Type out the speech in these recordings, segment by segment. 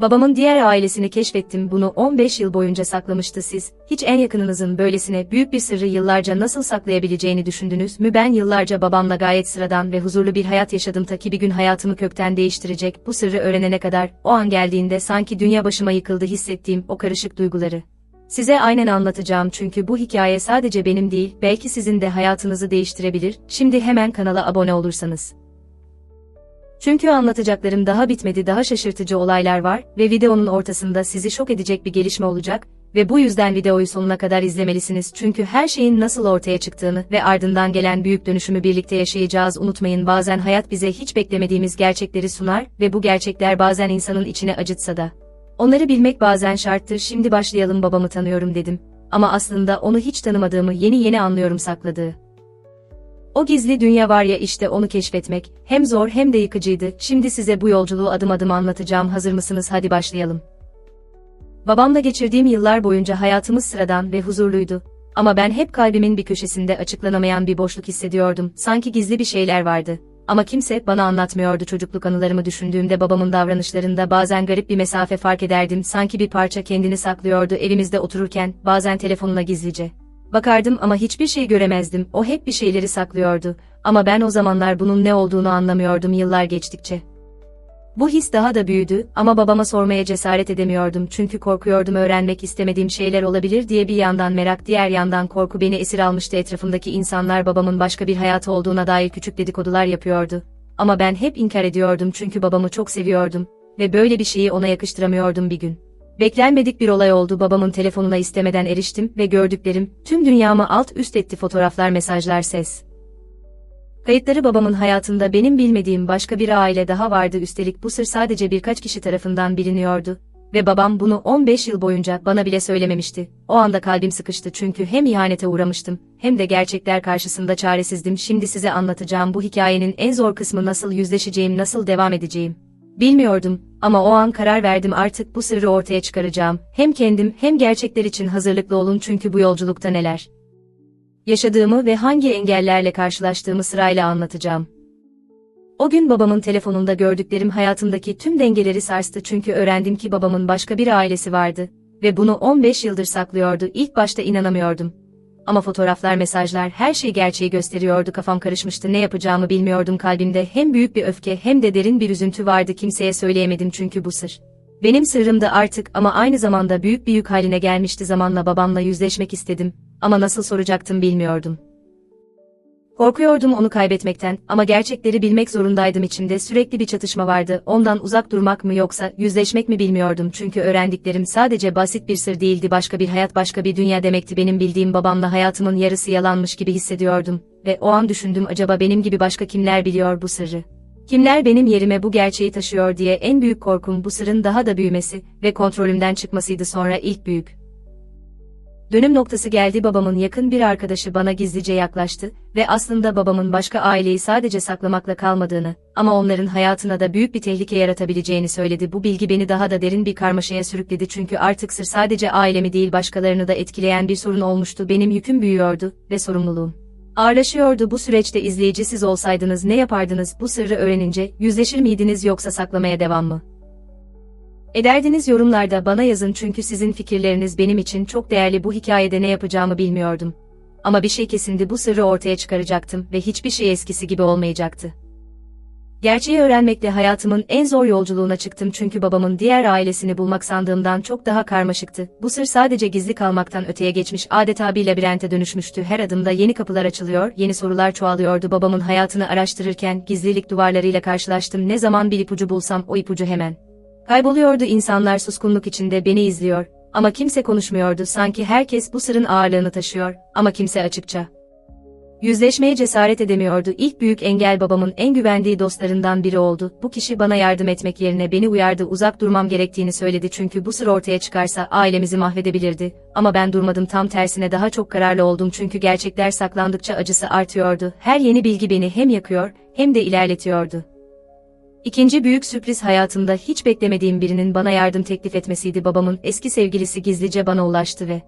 Babamın diğer ailesini keşfettim bunu 15 yıl boyunca saklamıştı siz, hiç en yakınınızın böylesine büyük bir sırrı yıllarca nasıl saklayabileceğini düşündünüz mü ben yıllarca babamla gayet sıradan ve huzurlu bir hayat yaşadım ta ki bir gün hayatımı kökten değiştirecek bu sırrı öğrenene kadar, o an geldiğinde sanki dünya başıma yıkıldı hissettiğim o karışık duyguları. Size aynen anlatacağım çünkü bu hikaye sadece benim değil, belki sizin de hayatınızı değiştirebilir, şimdi hemen kanala abone olursanız. Çünkü anlatacaklarım daha bitmedi daha şaşırtıcı olaylar var ve videonun ortasında sizi şok edecek bir gelişme olacak ve bu yüzden videoyu sonuna kadar izlemelisiniz çünkü her şeyin nasıl ortaya çıktığını ve ardından gelen büyük dönüşümü birlikte yaşayacağız unutmayın bazen hayat bize hiç beklemediğimiz gerçekleri sunar ve bu gerçekler bazen insanın içine acıtsa da. Onları bilmek bazen şarttır şimdi başlayalım babamı tanıyorum dedim ama aslında onu hiç tanımadığımı yeni yeni anlıyorum sakladığı. O gizli dünya var ya işte onu keşfetmek, hem zor hem de yıkıcıydı. Şimdi size bu yolculuğu adım adım anlatacağım. Hazır mısınız? Hadi başlayalım. Babamla geçirdiğim yıllar boyunca hayatımız sıradan ve huzurluydu. Ama ben hep kalbimin bir köşesinde açıklanamayan bir boşluk hissediyordum. Sanki gizli bir şeyler vardı. Ama kimse bana anlatmıyordu çocukluk anılarımı düşündüğümde babamın davranışlarında bazen garip bir mesafe fark ederdim. Sanki bir parça kendini saklıyordu evimizde otururken, bazen telefonuna gizlice. Bakardım ama hiçbir şey göremezdim, o hep bir şeyleri saklıyordu. Ama ben o zamanlar bunun ne olduğunu anlamıyordum yıllar geçtikçe. Bu his daha da büyüdü ama babama sormaya cesaret edemiyordum çünkü korkuyordum öğrenmek istemediğim şeyler olabilir diye bir yandan merak diğer yandan korku beni esir almıştı etrafımdaki insanlar babamın başka bir hayatı olduğuna dair küçük dedikodular yapıyordu. Ama ben hep inkar ediyordum çünkü babamı çok seviyordum ve böyle bir şeyi ona yakıştıramıyordum bir gün. Beklenmedik bir olay oldu babamın telefonuna istemeden eriştim ve gördüklerim, tüm dünyamı alt üst etti fotoğraflar mesajlar ses. Kayıtları babamın hayatında benim bilmediğim başka bir aile daha vardı üstelik bu sır sadece birkaç kişi tarafından biliniyordu. Ve babam bunu 15 yıl boyunca bana bile söylememişti. O anda kalbim sıkıştı çünkü hem ihanete uğramıştım, hem de gerçekler karşısında çaresizdim. Şimdi size anlatacağım bu hikayenin en zor kısmı nasıl yüzleşeceğim, nasıl devam edeceğim. Bilmiyordum ama o an karar verdim artık bu sırrı ortaya çıkaracağım. Hem kendim hem gerçekler için hazırlıklı olun çünkü bu yolculukta neler yaşadığımı ve hangi engellerle karşılaştığımı sırayla anlatacağım. O gün babamın telefonunda gördüklerim hayatımdaki tüm dengeleri sarstı çünkü öğrendim ki babamın başka bir ailesi vardı ve bunu 15 yıldır saklıyordu. İlk başta inanamıyordum. Ama fotoğraflar, mesajlar, her şey gerçeği gösteriyordu. Kafam karışmıştı. Ne yapacağımı bilmiyordum. Kalbimde hem büyük bir öfke hem de derin bir üzüntü vardı. Kimseye söyleyemedim çünkü bu sır. Benim sırrımdı artık ama aynı zamanda büyük bir yük haline gelmişti. Zamanla babamla yüzleşmek istedim ama nasıl soracaktım bilmiyordum. Korkuyordum onu kaybetmekten ama gerçekleri bilmek zorundaydım içimde. Sürekli bir çatışma vardı. Ondan uzak durmak mı yoksa yüzleşmek mi bilmiyordum. Çünkü öğrendiklerim sadece basit bir sır değildi. Başka bir hayat başka bir dünya demekti. Benim bildiğim babamla hayatımın yarısı yalanmış gibi hissediyordum. Ve o an düşündüm acaba benim gibi başka kimler biliyor bu sırrı. Kimler benim yerime bu gerçeği taşıyor diye en büyük korkum bu sırrın daha da büyümesi ve kontrolümden çıkmasıydı. Sonra ilk büyük Dönüm noktası geldi babamın yakın bir arkadaşı bana gizlice yaklaştı ve aslında babamın başka aileyi sadece saklamakla kalmadığını ama onların hayatına da büyük bir tehlike yaratabileceğini söyledi. Bu bilgi beni daha da derin bir karmaşaya sürükledi çünkü artık sır sadece ailemi değil başkalarını da etkileyen bir sorun olmuştu. Benim yüküm büyüyordu ve sorumluluğum ağırlaşıyordu. Bu süreçte izleyicisiz olsaydınız ne yapardınız bu sırrı öğrenince yüzleşir miydiniz yoksa saklamaya devam mı? Ederdiniz yorumlarda bana yazın çünkü sizin fikirleriniz benim için çok değerli bu hikayede ne yapacağımı bilmiyordum. Ama bir şey kesindi bu sırrı ortaya çıkaracaktım ve hiçbir şey eskisi gibi olmayacaktı. Gerçeği öğrenmekle hayatımın en zor yolculuğuna çıktım çünkü babamın diğer ailesini bulmak sandığımdan çok daha karmaşıktı. Bu sır sadece gizli kalmaktan öteye geçmiş adeta bir labirente dönüşmüştü. Her adımda yeni kapılar açılıyor, yeni sorular çoğalıyordu. Babamın hayatını araştırırken gizlilik duvarlarıyla karşılaştım. Ne zaman bir ipucu bulsam o ipucu hemen Kayboluyordu insanlar suskunluk içinde beni izliyor ama kimse konuşmuyordu sanki herkes bu sırın ağırlığını taşıyor ama kimse açıkça. Yüzleşmeye cesaret edemiyordu. İlk büyük engel babamın en güvendiği dostlarından biri oldu. Bu kişi bana yardım etmek yerine beni uyardı, uzak durmam gerektiğini söyledi çünkü bu sır ortaya çıkarsa ailemizi mahvedebilirdi. Ama ben durmadım tam tersine daha çok kararlı oldum çünkü gerçekler saklandıkça acısı artıyordu. Her yeni bilgi beni hem yakıyor hem de ilerletiyordu. İkinci büyük sürpriz hayatımda hiç beklemediğim birinin bana yardım teklif etmesiydi babamın eski sevgilisi gizlice bana ulaştı ve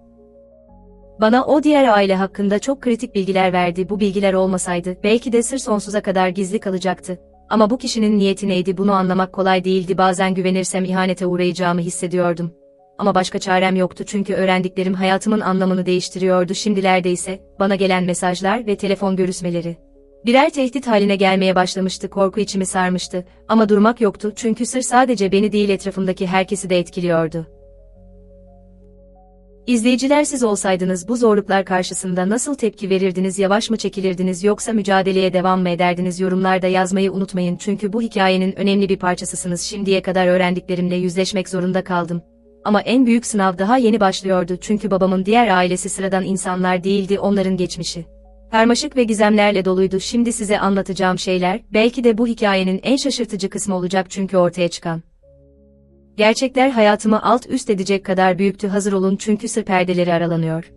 bana o diğer aile hakkında çok kritik bilgiler verdi. Bu bilgiler olmasaydı belki de sır sonsuza kadar gizli kalacaktı. Ama bu kişinin niyeti neydi bunu anlamak kolay değildi bazen güvenirsem ihanete uğrayacağımı hissediyordum. Ama başka çarem yoktu çünkü öğrendiklerim hayatımın anlamını değiştiriyordu şimdilerde ise, bana gelen mesajlar ve telefon görüşmeleri. Birer tehdit haline gelmeye başlamıştı korku içimi sarmıştı ama durmak yoktu çünkü sır sadece beni değil etrafımdaki herkesi de etkiliyordu. İzleyiciler siz olsaydınız bu zorluklar karşısında nasıl tepki verirdiniz yavaş mı çekilirdiniz yoksa mücadeleye devam mı ederdiniz yorumlarda yazmayı unutmayın çünkü bu hikayenin önemli bir parçasısınız şimdiye kadar öğrendiklerimle yüzleşmek zorunda kaldım. Ama en büyük sınav daha yeni başlıyordu çünkü babamın diğer ailesi sıradan insanlar değildi onların geçmişi. Karmaşık ve gizemlerle doluydu şimdi size anlatacağım şeyler belki de bu hikayenin en şaşırtıcı kısmı olacak çünkü ortaya çıkan. Gerçekler hayatımı alt üst edecek kadar büyüktü hazır olun çünkü sır perdeleri aralanıyor.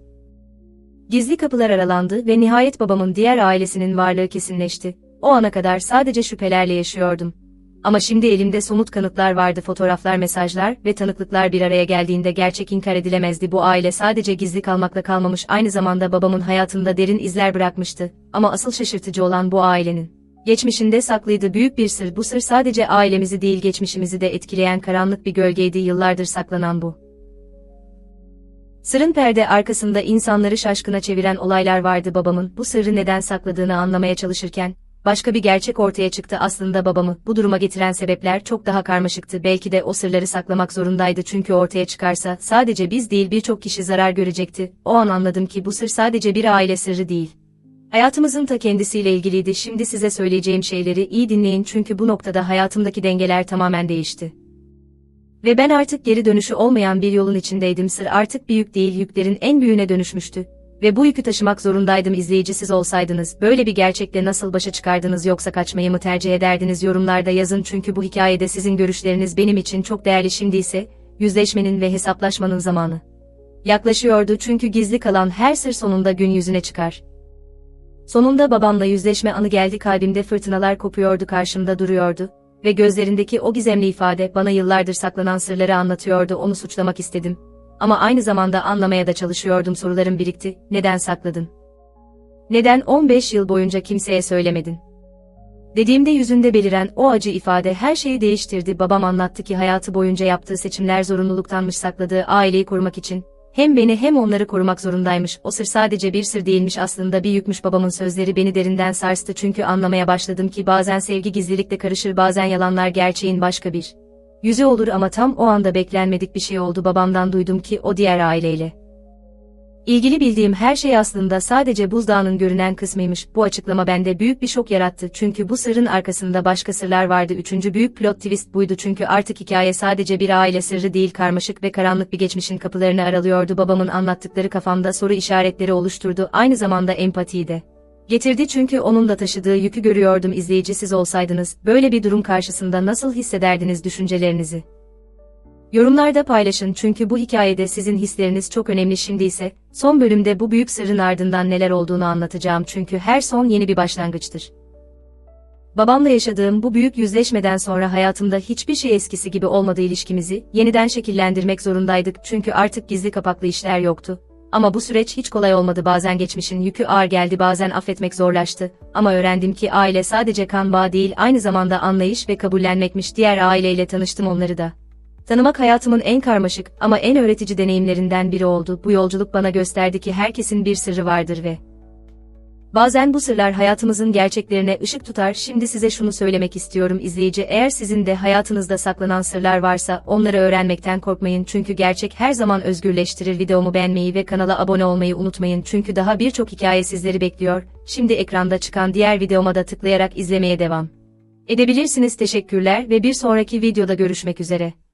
Gizli kapılar aralandı ve nihayet babamın diğer ailesinin varlığı kesinleşti. O ana kadar sadece şüphelerle yaşıyordum. Ama şimdi elimde somut kanıtlar vardı fotoğraflar mesajlar ve tanıklıklar bir araya geldiğinde gerçek inkar edilemezdi bu aile sadece gizli kalmakla kalmamış aynı zamanda babamın hayatında derin izler bırakmıştı. Ama asıl şaşırtıcı olan bu ailenin geçmişinde saklıydı büyük bir sır. Bu sır sadece ailemizi değil geçmişimizi de etkileyen karanlık bir gölgeydi yıllardır saklanan bu. Sırın perde arkasında insanları şaşkına çeviren olaylar vardı babamın bu sırrı neden sakladığını anlamaya çalışırken, başka bir gerçek ortaya çıktı aslında babamı bu duruma getiren sebepler çok daha karmaşıktı belki de o sırları saklamak zorundaydı çünkü ortaya çıkarsa sadece biz değil birçok kişi zarar görecekti. O an anladım ki bu sır sadece bir aile sırrı değil. Hayatımızın ta kendisiyle ilgiliydi. Şimdi size söyleyeceğim şeyleri iyi dinleyin çünkü bu noktada hayatımdaki dengeler tamamen değişti. Ve ben artık geri dönüşü olmayan bir yolun içindeydim. Sır artık bir yük değil, yüklerin en büyüğüne dönüşmüştü. Ve bu yükü taşımak zorundaydım izleyicisiz olsaydınız. Böyle bir gerçekle nasıl başa çıkardınız yoksa kaçmayı mı tercih ederdiniz yorumlarda yazın çünkü bu hikayede sizin görüşleriniz benim için çok değerli şimdi ise, yüzleşmenin ve hesaplaşmanın zamanı. Yaklaşıyordu çünkü gizli kalan her sır sonunda gün yüzüne çıkar. Sonunda babamla yüzleşme anı geldi kalbimde fırtınalar kopuyordu karşımda duruyordu ve gözlerindeki o gizemli ifade bana yıllardır saklanan sırları anlatıyordu onu suçlamak istedim. Ama aynı zamanda anlamaya da çalışıyordum sorularım birikti, neden sakladın? Neden 15 yıl boyunca kimseye söylemedin? Dediğimde yüzünde beliren o acı ifade her şeyi değiştirdi. Babam anlattı ki hayatı boyunca yaptığı seçimler zorunluluktanmış sakladığı aileyi korumak için, hem beni hem onları korumak zorundaymış. O sır sadece bir sır değilmiş aslında bir yükmüş babamın sözleri beni derinden sarstı çünkü anlamaya başladım ki bazen sevgi gizlilikle karışır bazen yalanlar gerçeğin başka bir yüzü olur ama tam o anda beklenmedik bir şey oldu babamdan duydum ki o diğer aileyle İlgili bildiğim her şey aslında sadece buzdağının görünen kısmıymış. Bu açıklama bende büyük bir şok yarattı çünkü bu sırrın arkasında başka sırlar vardı. Üçüncü büyük plot twist buydu çünkü artık hikaye sadece bir aile sırrı değil karmaşık ve karanlık bir geçmişin kapılarını aralıyordu. Babamın anlattıkları kafamda soru işaretleri oluşturdu. Aynı zamanda empatiyi de getirdi çünkü onun da taşıdığı yükü görüyordum izleyicisiz olsaydınız, böyle bir durum karşısında nasıl hissederdiniz düşüncelerinizi? Yorumlarda paylaşın çünkü bu hikayede sizin hisleriniz çok önemli şimdi ise, son bölümde bu büyük sırrın ardından neler olduğunu anlatacağım çünkü her son yeni bir başlangıçtır. Babamla yaşadığım bu büyük yüzleşmeden sonra hayatımda hiçbir şey eskisi gibi olmadı ilişkimizi, yeniden şekillendirmek zorundaydık çünkü artık gizli kapaklı işler yoktu. Ama bu süreç hiç kolay olmadı bazen geçmişin yükü ağır geldi bazen affetmek zorlaştı. Ama öğrendim ki aile sadece kan bağı değil aynı zamanda anlayış ve kabullenmekmiş diğer aileyle tanıştım onları da. Tanımak hayatımın en karmaşık ama en öğretici deneyimlerinden biri oldu. Bu yolculuk bana gösterdi ki herkesin bir sırrı vardır ve Bazen bu sırlar hayatımızın gerçeklerine ışık tutar. Şimdi size şunu söylemek istiyorum izleyici. Eğer sizin de hayatınızda saklanan sırlar varsa onları öğrenmekten korkmayın. Çünkü gerçek her zaman özgürleştirir. Videomu beğenmeyi ve kanala abone olmayı unutmayın. Çünkü daha birçok hikaye sizleri bekliyor. Şimdi ekranda çıkan diğer videoma da tıklayarak izlemeye devam edebilirsiniz. Teşekkürler ve bir sonraki videoda görüşmek üzere.